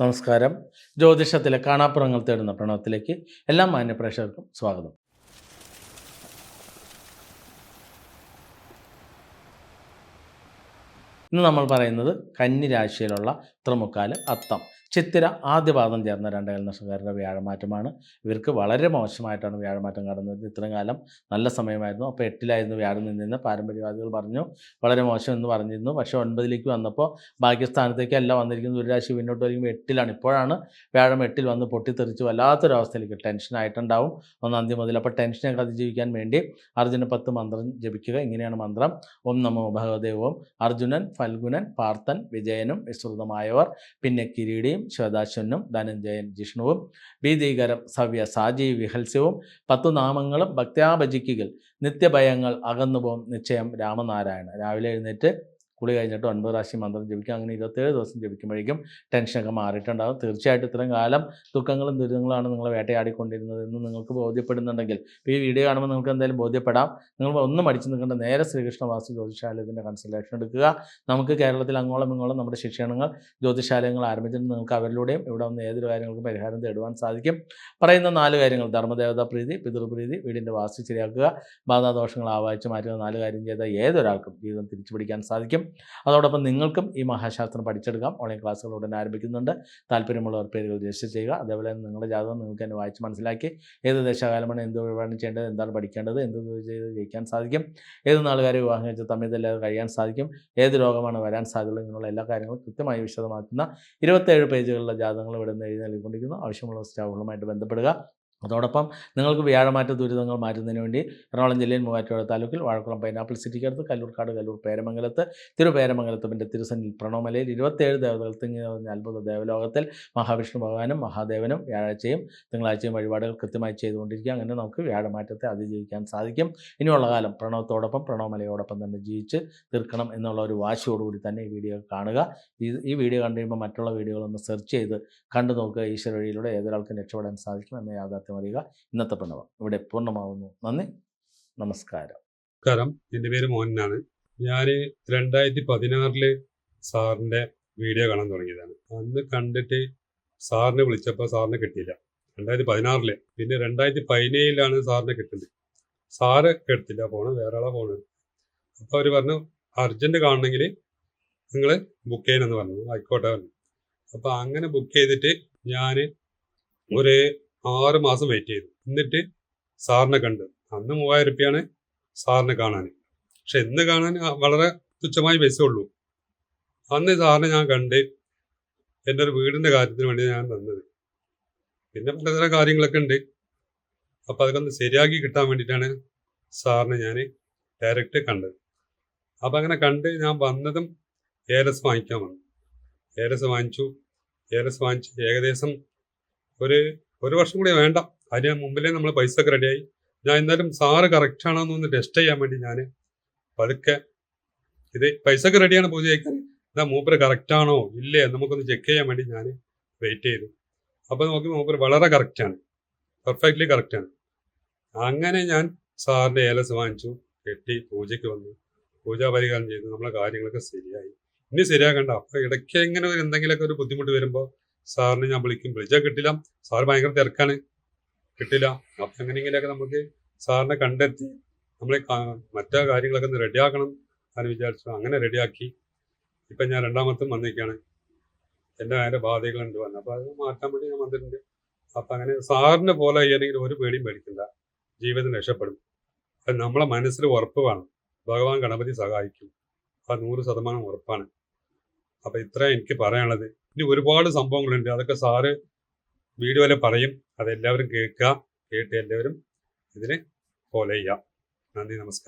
നമസ്കാരം. ജ്യോതിഷത്തിലെ കാണാപ്പുറങ്ങൾ തേടുന്ന പ്രണവത്തിലേക്ക് എല്ലാ മാന്യപ്രേക്ഷകർക്കും സ്വാഗതം. ഇന്ന് നമ്മൾ പറയുന്നത് കന്നിരാശിയിലുള്ള ത്രിമുക്കാൽ അത്തം. ചിത്തിര ആദ്യപാദം ചേർന്ന രണ്ടേൽ നക്ഷത്രക്കാരുടെ വ്യാഴമാറ്റമാണ്. ഇവർക്ക് വളരെ മോശമായിട്ടാണ് വ്യാഴമാറ്റം കടന്നത്. ഇത്രയും കാലം നല്ല സമയമായിരുന്നു. അപ്പോൾ എട്ടിലായിരുന്നു വ്യാഴം നിന്നിരുന്ന പാരമ്പര്യവാദികൾ പറഞ്ഞു വളരെ മോശം എന്ന് പറഞ്ഞിരുന്നു. പക്ഷേ ഒൻപതിലേക്ക് വന്നപ്പോൾ ഭാഗ്യസ്ഥാനത്തേക്കല്ല വന്നിരിക്കുന്നത്. ഒരു രാശി പിന്നോട്ട് വരുമ്പോൾ എട്ടിലാണ്. ഇപ്പോഴാണ് വ്യാഴം എട്ടിൽ വന്ന് പൊട്ടിത്തെറിച്ച് വല്ലാത്തൊരവസ്ഥയിലേക്ക് ടെൻഷനായിട്ടുണ്ടാവും ഒന്നാം തീയതി മുതൽ അപ്പോൾ ടെൻഷനൊക്കെ അതിജീവിക്കാൻ വേണ്ടി അർജുന പത്ത് മന്ത്രം ജപിക്കുക. ഇങ്ങനെയാണ് മന്ത്രം. ഓം നമോ ഭഗവതേ ഓം. അർജുനൻ ഫൽഗുനൻ പാർത്ഥൻ വിജയനും വിസ്തൃതമായവർ പിന്നെ കിരീടിയും ശ്വേതാശ്വനും ധനഞ്ജയൻ ജിഷ്ണുവും ഭീതീകരം സവ്യ സാജി വിഹൽസ്യവും പത്തു നാമങ്ങളും ഭക്ത്യാഭജിക്കുകൾ നിത്യഭയങ്ങൾ അകന്നുപോകും നിശ്ചയം രാമനാരായണ രാവിലെ എഴുന്നേറ്റ് കുളി കഴിഞ്ഞിട്ട് ഒൻപത് പ്രാവശ്യം മന്ത്രം ജപിക്കുക അങ്ങനെ ഇരുപത്തേഴ് ദിവസം ജപിക്കുമ്പോഴേക്കും ടെൻഷനൊക്കെ മാറിയിട്ടുണ്ടാകും തീർച്ചയായിട്ടും ഇത്രയും കാലം ദുഃഖങ്ങളും ദുരിതങ്ങളാണ് നിങ്ങളെ വേട്ടയാടിക്കൊണ്ടിരുന്നത് എന്ന് നിങ്ങൾക്ക് ബോധ്യപ്പെടുന്നുണ്ടെങ്കിൽ ഈ വീഡിയോ കാണുമ്പോൾ നിങ്ങൾക്ക് എന്തായാലും ബോധ്യപ്പെടാം. നിങ്ങൾ ഒന്നും മടിച്ചു നിൽക്കേണ്ട നേരെ ശ്രീകൃഷ്ണ വാസ്തു ജ്യോതിശാലയത്തിന്റെ കൺസൾട്ടേഷൻ എടുക്കുക. നമുക്ക് കേരളത്തിൽ അങ്ങോളം ഇങ്ങോളം നമ്മുടെ ശിക്ഷണങ്ങൾ ജ്യോതിശാലയങ്ങൾ ആരംഭിച്ചിട്ട് നിങ്ങൾക്ക് അവരിലൂടെയും ഇവിടെ വന്ന് ഏതൊരു കാര്യങ്ങൾക്കും പരിഹാരം തേടുവാൻ സാധിക്കും. പറയുന്ന നാല് കാര്യങ്ങൾ ധർമ്മദേവതാ പ്രീതി പിതൃപ്രീതി വീടിന്റെ വാസ്തു ശരിയാക്കുക. ബാധാദോഷങ്ങൾ ആവാഹിച്ച് മാറ്റുന്ന നാല് കാര്യം ചെയ്ത ഏതൊരാൾക്കും ജീവിതം തിരിച്ചു പിടിക്കാൻ സാധിക്കും. അതോടൊപ്പം നിങ്ങൾക്കും ഈ മഹാശാസ്ത്രം പഠിച്ചെടുക്കാം. ഓൺലൈൻ ക്ലാസ്സുകൾ ഉടൻ ആരംഭിക്കുന്നുണ്ട്. താല്പര്യമുള്ളവർ പേരുകൾ രജിസ്റ്റർ ചെയ്യുക. അതേപോലെ നിങ്ങളുടെ ജാതകം നിങ്ങൾക്ക് തന്നെ വായിച്ച് മനസ്സിലാക്കി ഏത് ദേശകാലമാണ് എന്ത് വിവാഹം ചെയ്യേണ്ടത് എന്താണ് പഠിക്കേണ്ടത് എന്ത് ചെയ്ത് ജയിക്കാൻ സാധിക്കും ഏത് നാളുകാരെ വിവാഹം കഴിച്ച തമ്മിലല്ലാതെ കഴിയാൻ സാധിക്കും ഏത് രോഗമാണ് വരാൻ സാധ്യതയുള്ളത് ഇങ്ങനെയുള്ള എല്ലാ കാര്യങ്ങളും കൃത്യമായി വിശദമാക്കുന്ന ഇരുപത്തേഴ് പേജുകളിലെ ജാതകങ്ങൾ ഇവിടെ നിന്ന് എഴുതി നൽകിക്കൊണ്ടിരിക്കുന്നു. ആവശ്യമുള്ള സ്റ്റാഫുകളുമായിട്ട് ബന്ധപ്പെടുക. അതോടൊപ്പം നിങ്ങൾക്ക് വ്യാഴമാറ്റ ദുരിതങ്ങൾ മാറ്റുന്നതിന് വേണ്ടി എറണാകുളം ജില്ലയിൽ മൂവാറ്റുപുഴ താലൂക്കിൽ വാഴക്കുളം പൈനാപ്പിൾ സിറ്റിക്കടുത്ത് കല്ലൂർക്കാട് കല്ലൂർ പേരമംഗലത്ത് തിരുപേരമംഗലത്ത് പിന്നെ തിരുസന്നിൽ പ്രണവമലയിൽ ഇരുപത്തേഴ് ദേവതകൾ തിങ്ങി നിറഞ്ഞ അത്ഭുത ദേവലോകത്തിൽ മഹാവിഷ്ണു ഭഗവാനും മഹാദേവനും വ്യാഴാഴ്ചയും തിങ്കളാഴ്ചയും വഴിപാടുകൾ കൃത്യമായി ചെയ്തുകൊണ്ടിരിക്കുക. അങ്ങനെ നമുക്ക് വ്യാഴമാറ്റത്തെ അതിജീവിക്കാൻ സാധിക്കും. ഇനിയുള്ള കാലം പ്രണവത്തോടൊപ്പം പ്രണവമലയോടൊപ്പം തന്നെ ജീവിച്ച് തീർക്കണം എന്നുള്ള ഒരു വാശിയോടുകൂടി തന്നെ ഈ വീഡിയോ കാണുക. ഈ വീഡിയോ കണ്ടു കഴിയുമ്പോൾ മറ്റുള്ള വീഡിയോകളൊന്ന് സെർച്ച് ചെയ്ത് കണ്ടു നോക്കുക. ഈശ്വര വഴിയിലൂടെ ഏതൊരാൾക്കും രക്ഷപ്പെടാൻ സാധിക്കും. എന്ന യാഥാർത്ഥ്യം അറിയുക. ഇന്നത്തെ പ്രണവം ഇവിടെ പൂർണമാവുന്നു. നന്ദി. നമസ്കാരം. നമസ്കാരം. എന്റെ പേര് മോഹനാണ് ഞാൻ രണ്ടായിരത്തി പതിനാറിൽ സാറിന്റെ വീഡിയോ കാണാൻ തുടങ്ങിയതാണ്. അന്ന് കണ്ടിട്ട് സാറിനെ വിളിച്ചപ്പോൾ സാറിനെ കിട്ടിയില്ല. രണ്ടായിരത്തി പതിനാറിൽ പിന്നെ രണ്ടായിരത്തി പതിനേഴിലാണ് സാറിനെ കിട്ടുന്നത്. സാറ് എടുത്തില്ല. പോണ്. വേറെ ആളാ പോണത്. അപ്പോൾ അവർ പറഞ്ഞു അർജന്റ് കാണണമെങ്കിൽ നിങ്ങൾ ബുക്ക് ചെയ്യണമെന്ന് പറഞ്ഞു. ആയിക്കോട്ടെ പറഞ്ഞു. അപ്പോൾ അങ്ങനെ ബുക്ക് ചെയ്തിട്ട് ഞാൻ ഒരു ആറ് മാസം വെയിറ്റ് ചെയ്തു. എന്നിട്ട് സാറിനെ കണ്ട്. അന്ന് മൂവായിരം റുപ്യാണ് സാറിനെ കാണാൻ പക്ഷെ ഇന്ന് കാണാൻ വളരെ തുച്ഛമായ പൈസ ഉള്ളൂ. അന്ന് സാറിനെ ഞാൻ കണ്ട് എന്റെ ഒരു വീടിന്റെ കാര്യത്തിന് വേണ്ടി ഞാൻ തന്നത് പിന്നെ പലതരം കാര്യങ്ങളൊക്കെ ഉണ്ട്. അപ്പം അതൊക്കെ ഒന്ന് ശരിയാക്കി കിട്ടാൻ വേണ്ടിയിട്ടാണ് സാറിനെ ഞാൻ ഡയറക്റ്റ് കണ്ടത്. അപ്പം അങ്ങനെ കണ്ട് ഞാൻ വന്നതും ഏലസ് വാങ്ങിക്കാൻ വന്നു. ഏലസ് വാങ്ങിച്ചു. ഏലസ് വാങ്ങിച്ച് ഏകദേശം ഒരു ഒരു വർഷം കൂടി വേണ്ട. അതിന് മുമ്പിലേ നമ്മൾ പൈസ ഒക്കെ റെഡിയായി ഞാൻ എന്തായാലും സാറ് കറക്റ്റ് ആണോ എന്നൊന്ന് ടെസ്റ്റ് ചെയ്യാൻ വേണ്ടി ഞാൻ പതുക്കെ ഇത് പൈസ ഒക്കെ റെഡിയാണ് പൂജ ചെയ്യിക്കാൻ എന്താ മൂപ്പര് കറക്റ്റ് ആണോ? ഇല്ലേ? നമുക്കൊന്ന് ചെക്ക് ചെയ്യാൻ വേണ്ടി ഞാൻ വെയിറ്റ് ചെയ്തു. അപ്പോൾ നോക്കി മൂപ്പര് വളരെ കറക്റ്റാണ് പെർഫെക്റ്റ്ലി കറക്റ്റാണ് അങ്ങനെ ഞാൻ സാറിന്റെ ഏലസ് വാങ്ങിച്ചു. കെട്ടി പൂജയ്ക്ക് വന്നു. പൂജാ പരിഹാരം ചെയ്തു. നമ്മളെ കാര്യങ്ങളൊക്കെ ശരിയായി. ഇനി ശരിയാക്കണ്ട. അപ്പോൾ ഇടയ്ക്ക് എങ്ങനെ ഒരു എന്തെങ്കിലുമൊക്കെ ഒരു ബുദ്ധിമുട്ട് വരുമ്പോൾ സാറിനെ ഞാൻ വിളിക്കും. വിളിച്ചാൽ കിട്ടില്ല. സാർ ഭയങ്കര തിരക്കാണ്. കിട്ടില്ല. അപ്പം എങ്ങനെയെങ്കിലൊക്കെ നമുക്ക് സാറിനെ കണ്ടെത്തി നമ്മളെ മറ്റേ കാര്യങ്ങളൊക്കെ ഒന്ന് റെഡിയാക്കണം എന്ന് വിചാരിച്ചു. അങ്ങനെ റെഡിയാക്കി. ഇപ്പം ഞാൻ രണ്ടാമത്തും വന്നിരിക്കുകയാണ് എന്റെ അതിന്റെ ബാധകളുണ്ട് വന്നത് അപ്പോൾ അത് മാറ്റാൻ വേണ്ടി ഞാൻ വന്നിട്ടുണ്ട്. അപ്പം അങ്ങനെ സാറിനെ പോലെ ചെയ്യണമെങ്കിൽ ഒരു പേടിയും പേടിക്കില്ല ജീവിതം രക്ഷപ്പെടും. അത് നമ്മളെ മനസ്സിൽ ഉറപ്പ് വേണം. ഭഗവാൻ ഗണപതി സഹായിക്കും. അത് നൂറ് ശതമാനം ഉറപ്പാണ്. അപ്പം ഇത്ര എനിക്ക് പറയാനുള്ളത്. ഇനി ഒരുപാട് സംഭവങ്ങളുണ്ട്. അതൊക്കെ സാറ് വരെ പറയും. അതെല്ലാവരും കേൾക്കുക കേട്ട് എല്ലാവരും ഇതിനെ ഫോളോ ചെയ്യുക നന്ദി നമസ്കാരം.